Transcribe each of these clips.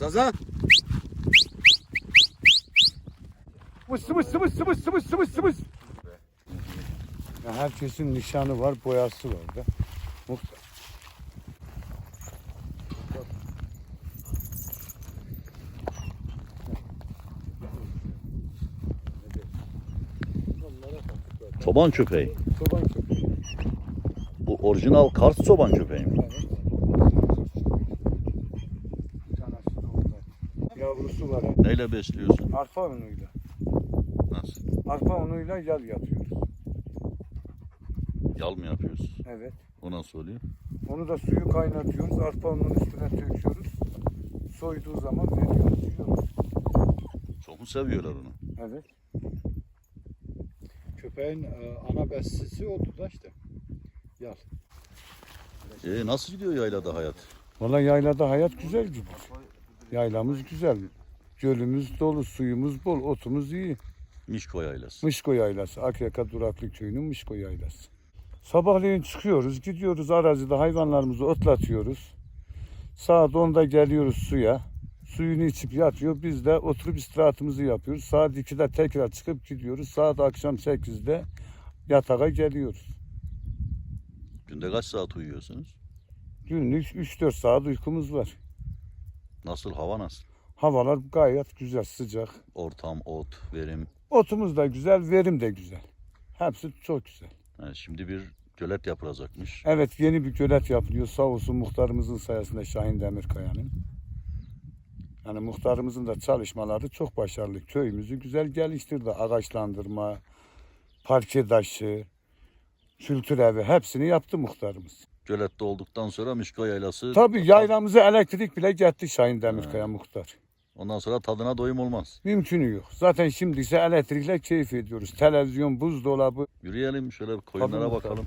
Zaza. Vıs vıs vıs vıs vıs vıs vıs. Ya herkesin nişanı var, boyası var da. Muhtar. Çoban köpeği. Çoban köpeği. Bu orijinal Kars çoban köpeği mi? Evet. Bir tanesi de orada. Yavrusu var. Neyle besliyorsun? Arpa unuyla. Nasıl? Arpa unuyla yal yapıyoruz. Yal mı yapıyorsun? Evet. O nasıl oluyor? Onu da suyu kaynatıyoruz. Arpa ununun üstüne döküyoruz. Soyduğu zaman veriyoruz, yiyoruz. Çok mu seviyorlar onu? Evet. Köpeğin e, ana besisi oldu da işte. Yal. Ee, nasıl gidiyor yaylada hayat? Valla yaylada hayat güzel gidiyor. Yaylamız güzel. Gölümüz dolu, suyumuz bol, otumuz iyi. Mişko yaylası. Mışko Yaylası, Akyaka Duraklı Köyü'nün Mışko Yaylası. Sabahleyin çıkıyoruz, gidiyoruz arazide hayvanlarımızı otlatıyoruz. Saat 10'da geliyoruz suya. Suyunu içip yatıyor. Biz de oturup istirahatımızı yapıyoruz. Saat 2'de tekrar çıkıp gidiyoruz. Saat akşam 8'de yatağa geliyoruz. Günde kaç saat uyuyorsunuz? Günlük 3-4 saat uykumuz var. Nasıl hava nasıl? Havalar gayet güzel, sıcak. Ortam, ot, verim. Otumuz da güzel, verim de güzel. Hepsi çok güzel. Ha, şimdi bir gölet yapılacakmış. Evet yeni bir gölet yapılıyor. Sağ olsun muhtarımızın sayesinde Şahin Demirkaya'nın. Yani muhtarımızın da çalışmaları çok başarılı. Köyümüzü güzel geliştirdi. Ağaçlandırma, parke taşı, kültür evi hepsini yaptı muhtarımız. Gölette olduktan sonra Mişko yaylası. Tabii yaylamıza elektrik bile getti Şahin Demirkaya muhtar. Ondan sonra tadına doyum olmaz. Mümkünü yok. Zaten şimdi ise elektrikle keyif ediyoruz. Televizyon, buzdolabı. Yürüyelim şöyle koyunlara Tabii, bakalım.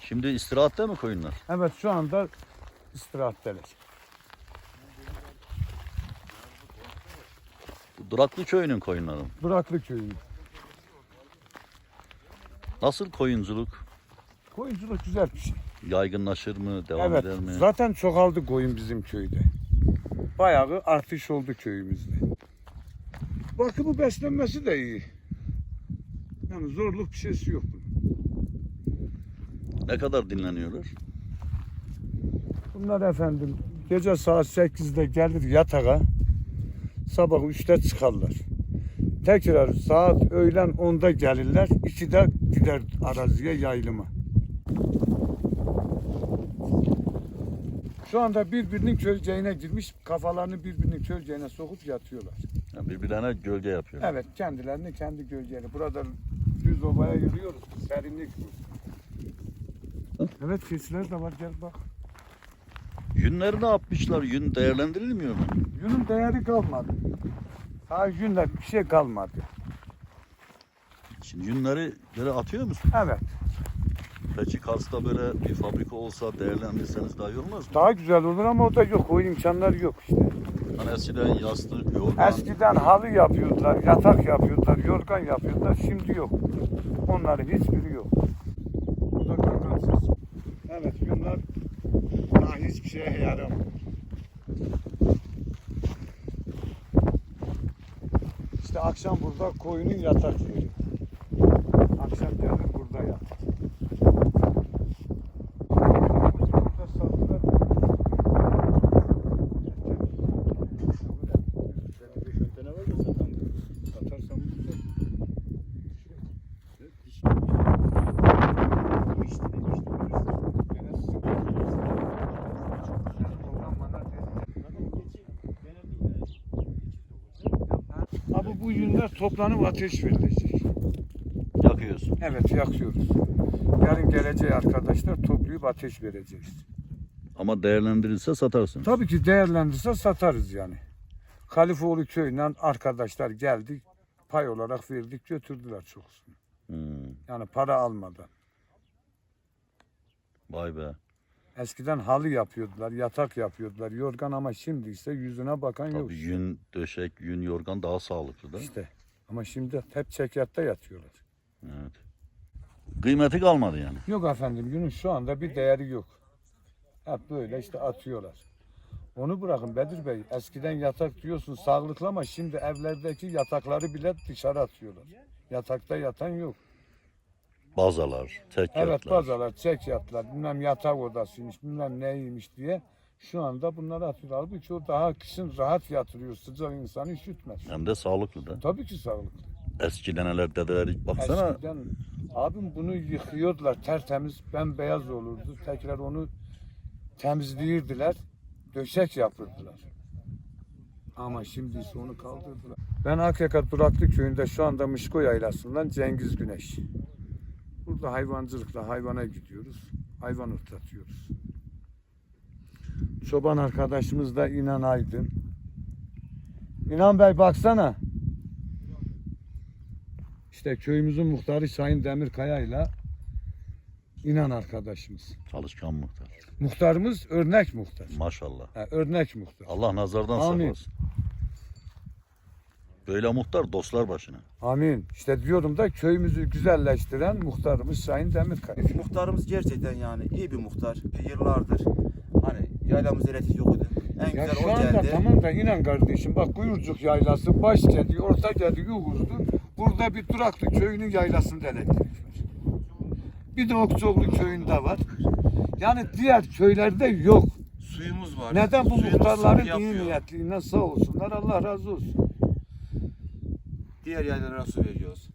Şimdi istirahatte mi koyunlar? Evet şu anda istirahatteler. Duraklı köyünün koyunları. mı? Duraklı köyü. Nasıl koyunculuk? Koyunculuk güzel bir şey. Yaygınlaşır mı? Devam evet, eder mi? zaten çoğaldı koyun bizim köyde. Bayağı artış oldu köyümüzde. Bakımı beslenmesi de iyi. Yani zorluk bir şeysi yok bunun. Ne kadar dinleniyorlar? Bunlar efendim gece saat 8'de gelir yatağa. Sabah 3'te çıkarlar. Tekrar saat öğlen 10'da gelirler. 2'de gider araziye yayılıma. Şu anda birbirinin kölceğine girmiş, kafalarını birbirinin kölceğine sokup yatıyorlar. Yani birbirlerine gölge yapıyor. Evet, kendilerini kendi gölgeleri. Burada düz ovaya yürüyoruz, serinlik. Evet, keçiler de var, gel bak. Yünleri ne yapmışlar? Yün değerlendirilmiyor mu? Yünün değeri kalmadı. Ha yünler bir şey kalmadı. Şimdi yünleri böyle atıyor musun? Evet. Peki Kars'ta böyle bir fabrika olsa değerlendirseniz daha iyi olmaz mı? Daha güzel olur ama o da yok. O imkanlar yok işte. Hani eskiden yastık, yorgan, Eskiden halı yapıyordular, yatak yapıyordular, yorgan yapıyordular. Şimdi yok. Onların hiçbiri yok. Bu da kakansız. Evet yünler daha hiçbir şeye yaramıyor. İşte akşam burada koyunun yatak yeri. Akşam gelir burada yatar. Burada sattılar. Satarsam güzel. Abi bu yünler toplanıp ateş verilecek. yakıyorsun. Evet yakıyoruz. Yarın gelecek arkadaşlar toplayıp ateş vereceğiz. Ama değerlendirilse satarsın. Tabii ki değerlendirse satarız yani. Halifoğlu köyünden arkadaşlar geldi. Pay olarak verdik götürdüler çoğusunu. Hmm, Yani para almadan. vay be. Eskiden halı yapıyordular, yatak yapıyordular, yorgan ama şimdi ise yüzüne bakan yok. Tabii yün, döşek, yün, yorgan daha sağlıklı da. İşte. Ama şimdi hep çekyatta yatıyorlar. Evet. Kıymeti kalmadı yani. Yok efendim yünün şu anda bir değeri yok. Hep böyle işte atıyorlar. Onu bırakın Bedir Bey. Eskiden yatak diyorsun sağlıklı ama şimdi evlerdeki yatakları bile dışarı atıyorlar. Yatakta yatan yok. Bazalar, tek Evet yatlar. bazalar, çek yatlar, bilmem yatak odasıymış, bilmem neymiş diye şu anda bunları atıyor. Halbuki o daha kışın rahat yatırıyor, sıcak insanı üşütmez. Hem de sağlıklı da. Tabii ki sağlıklı. Eski neneler, dedeler baksana. Eskiden abim bunu yıkıyordular tertemiz, bembeyaz olurdu. Tekrar onu temizleyirdiler, döşek yapırdılar. Ama şimdi ise onu kaldırdılar. Ben Akyaka Duraklı köyünde şu anda Mışko Yaylası'ndan Cengiz Güneş. Burada hayvancılıkla hayvana gidiyoruz. Hayvan otlatıyoruz. Çoban arkadaşımız da İnan Aydın. İnan Bey baksana. İşte köyümüzün muhtarı Şahin Demirkaya ile İnan arkadaşımız. Çalışkan muhtar. Muhtarımız örnek muhtar. Maşallah. Ha, örnek muhtar. Allah nazardan Amin. saklasın. Böyle muhtar dostlar başına. Amin. İşte diyorum da köyümüzü güzelleştiren muhtarımız Şahin Demirkaya. Muhtarımız gerçekten yani iyi bir muhtar. Yıllardır hani yaylamız elektrik yok idi. En Ya güzel şu o anda geldi. tamam da inan kardeşim bak Kuyurcuk yaylası baş geliyor, orta geliyor, Yuğuzlu. Burada bir Duraklı köyünün yaylasında elektrik var. Bir de Okçoğlu köyünde var. Yani diğer köylerde yok. Suyumuz var. Neden bu Suyumuz muhtarların iyi yapıyor. niyetliğinden sağ olsunlar Allah razı olsun. Diğer yaylalara su veriyoruz.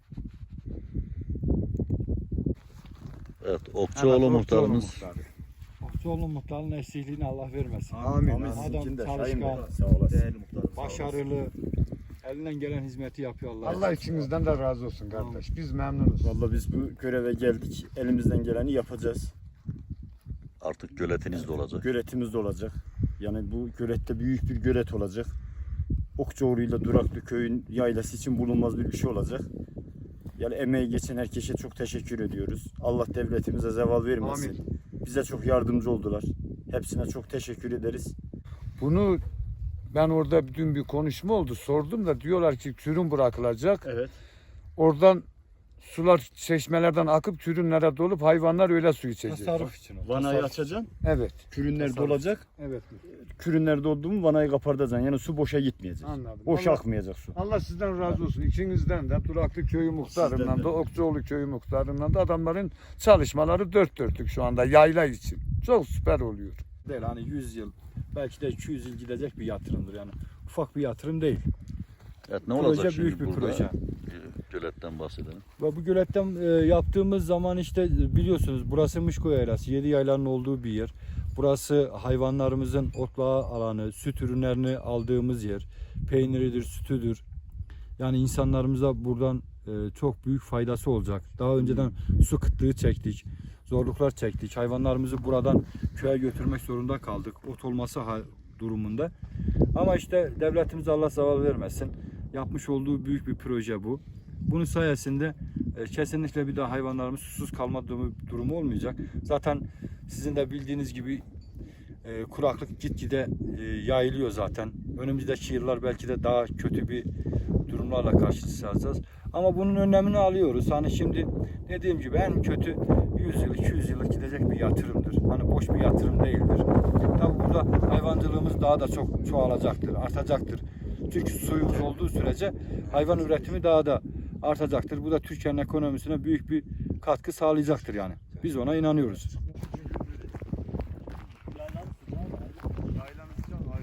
Evet, Okçuoğlu muhtarımız. muhtarı. Okçuoğlu muhtarın eksikliğini Allah vermesin. Amin. Adam çalışkan, muhtarım. başarılı, elinden gelen hizmeti yapıyor Allah. Allah içimizden de razı olsun kardeş. Biz memnunuz. Vallahi biz bu göreve geldik. Elimizden geleni yapacağız. Artık göletiniz de olacak. Göletimiz de olacak. Yani bu gölette büyük bir gölet olacak. Okçuoğlu ile Duraklı köyün yaylası için bulunmaz bir bir şey olacak. Yani emeği geçen herkese çok teşekkür ediyoruz. Allah devletimize zeval vermesin. Bize çok yardımcı oldular. Hepsine çok teşekkür ederiz. Bunu ben orada dün bir konuşma oldu. Sordum da diyorlar ki kürün bırakılacak. Evet. Oradan sular çeşmelerden akıp kürünlere dolup hayvanlar öyle su içecek. Tasarruf için o. Vanayı tasarruf. açacaksın. Evet. Kürünler Tasarruf. dolacak. Evet. Kürünler doldu mu vanayı kapatacaksın. Yani su boşa gitmeyecek. Anladım. Boşa Allah, akmayacak su. Allah sizden razı olsun. İkinizden de Duraklı köyü muhtarından Sizden de. da Okçuoğlu köyü muhtarından da adamların çalışmaları dört dörtlük şu anda yayla için. Çok süper oluyor. Değil hani 100 yıl belki de 200 yıl gidecek bir yatırımdır yani. Ufak bir yatırım değil. Evet, ne Proje olacak şimdi büyük bir burada? proje. Göletten bahsedelim. Ve bu göletten e, yaptığımız zaman işte e, biliyorsunuz burası Mışko Yaylası. Yedi yaylanın olduğu bir yer. Burası hayvanlarımızın otlağı alanı, süt ürünlerini aldığımız yer. Peyniridir, sütüdür. Yani insanlarımıza buradan e, çok büyük faydası olacak. Daha önceden su kıtlığı çektik. Zorluklar çektik. Hayvanlarımızı buradan köye götürmek zorunda kaldık. Ot olması durumunda. Ama işte devletimiz Allah zaval vermesin. Yapmış olduğu büyük bir proje bu. Bunun sayesinde e, kesinlikle bir daha hayvanlarımız susuz kalma durumu, olmayacak. Zaten sizin de bildiğiniz gibi e, kuraklık gitgide e, yayılıyor zaten. Önümüzdeki yıllar belki de daha kötü bir durumlarla karşılaşacağız. Ama bunun önlemini alıyoruz. Hani şimdi dediğim gibi en kötü 100 yıl, 200 yıllık gidecek bir yatırımdır. Hani boş bir yatırım değildir. Tabii burada hayvancılığımız daha da çok çoğalacaktır, artacaktır. Çünkü suyumuz olduğu sürece hayvan üretimi daha da artacaktır. Bu da Türkiye'nin ekonomisine büyük bir katkı sağlayacaktır yani. Biz ona inanıyoruz.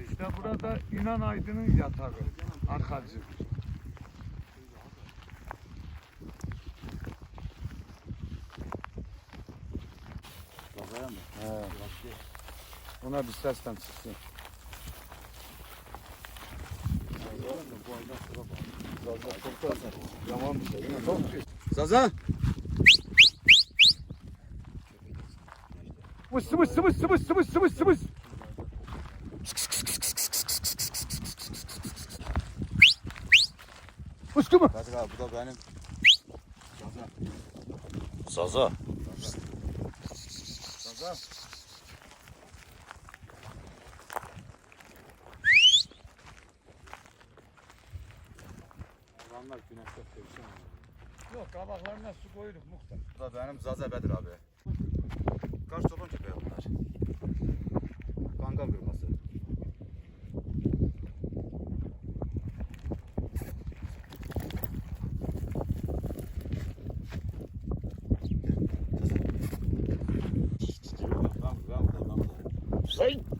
İşte burada İnan Aydın'ın yatağı. Arkacı. He. Ona bir sesten çıksın. Tamam bir şey. Çok Zaza. Mıs mıs mıs mıs mıs mıs. Mıskı mı? Kadir abi bu da benim. Zaza. Yok koyduk muhtar. Bu da benim zazebedir abi. Kaç topun çıkıyor bunlar? Kangal kırması. Hey!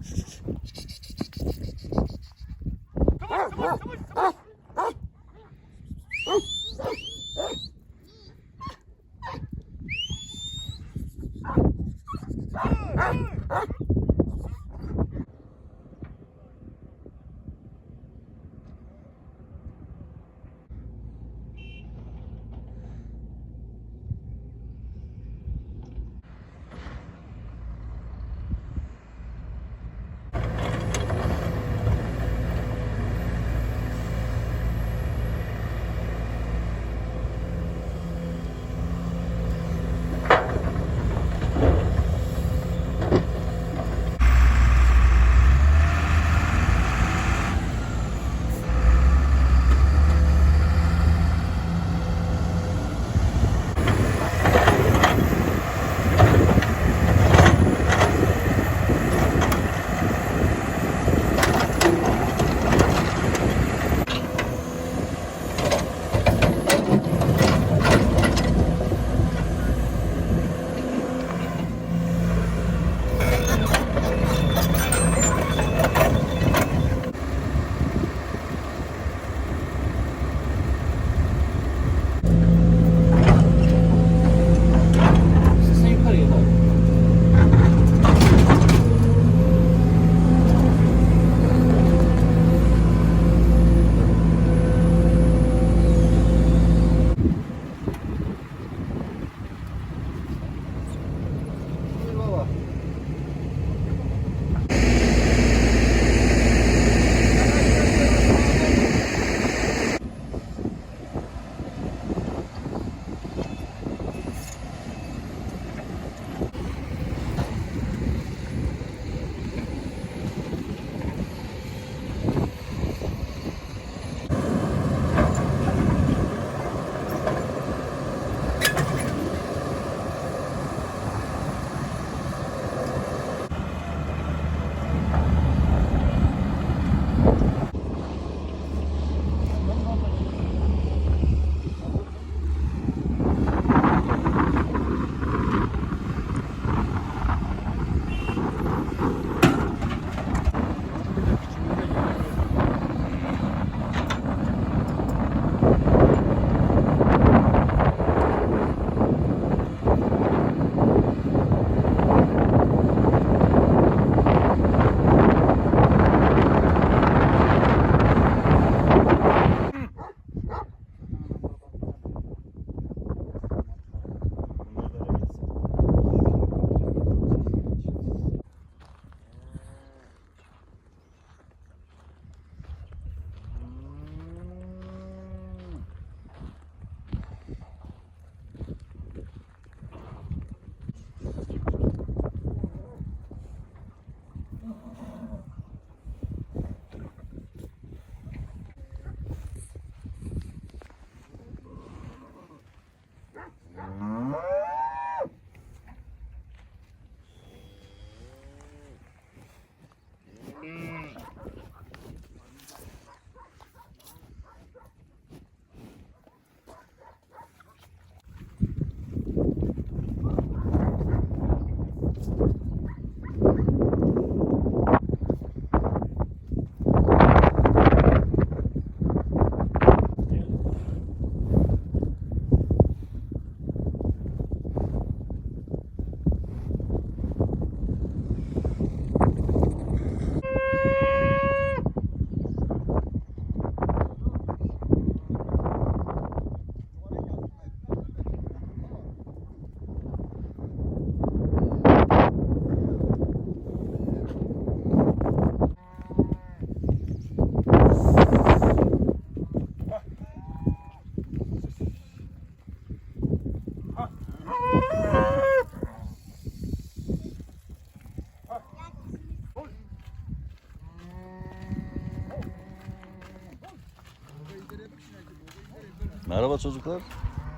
Merhaba çocuklar.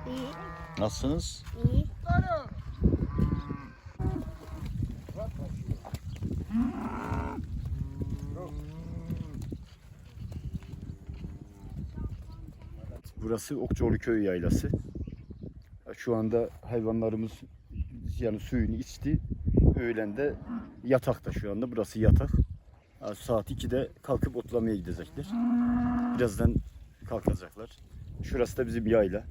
İyi, Nasılsınız? iyi. Burası Okçuoğlu Köy Yaylası. Şu anda hayvanlarımız yani suyunu içti. öğlende yatakta şu anda. Burası yatak. Ha, Saat 2'de kalkıp otlamaya gidecekler. Birazdan kalkacaklar. Şurası da bizim yayla.